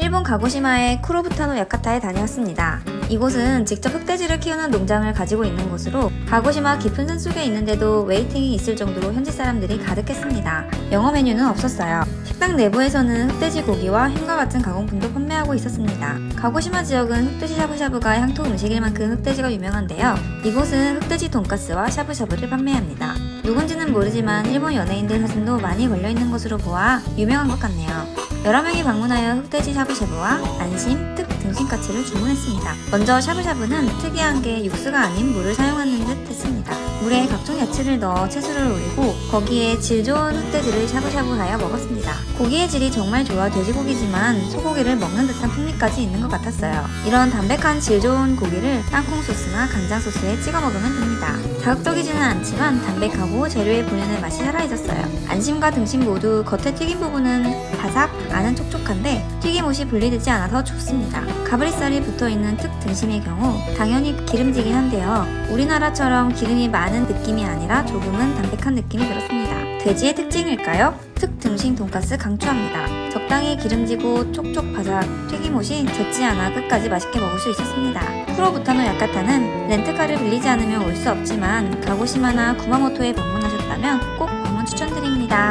일본 가고시마의 쿠로부타노 야카타에 다녀왔습니다. 이곳은 직접 흑돼지를 키우는 농장을 가지고 있는 곳으로 가고시마 깊은 산 속에 있는데도 웨이팅이 있을 정도로 현지 사람들이 가득했습니다. 영어 메뉴는 없었어요. 식당 내부에서는 흑돼지 고기와 햄과 같은 가공품도 판매하고 있었습니다. 가고시마 지역은 흑돼지 샤브샤브가 향토 음식일 만큼 흑돼지가 유명한데요. 이곳은 흑돼지 돈가스와 샤브샤브를 판매합니다. 누군지는 모르지만 일본 연예인들 사진도 많이 걸려있는 것으로 보아 유명한 것 같네요. 여러 명이 방문하여 흑돼지 샤브샤브와 안심, 특 등심까치를 주문했습니다. 먼저 샤브샤브는 특이한 게 육수가 아닌 물을 사용하는 듯 했습니다. 물에 각종 야채를 넣어 채소를 올리고 거기에 질 좋은 흑돼지를 샤브샤브하여 먹었습니다. 고기의 질이 정말 좋아 돼지고기지만 소고기를 먹는 듯한 풍미까지 있는 것 같았어요. 이런 담백한 질 좋은 고기를 땅콩 소스나 간장 소스에 찍어 먹으면 됩니다. 자극적이지는 않지만 담백하고 재료의 본연의 맛이 살아 있었어요. 안심과 등심 모두 겉에 튀긴 부분은 바삭, 안은 촉촉한데 튀김옷이 분리되지 않아서 좋습니다. 가브리살이 붙어있는 특 등심의 경우 당연히 기름지긴 한데요. 우리나라처럼 기름이 많은 느낌이 아니라 조금은 담백한 느낌이 들었습니다. 돼지의 특징일까요? 특 등심 돈가스 강추합니다. 적당히 기름지고 촉촉 바삭 튀김옷이 젖지 않아 끝까지 맛있게 먹을 수 있었습니다. 프로부타노 야카타는 렌트카를 빌리지 않으면 올 수 없지만 가고시마나 구마모토에 방문하셨다면 꼭 방문 추천드립니다.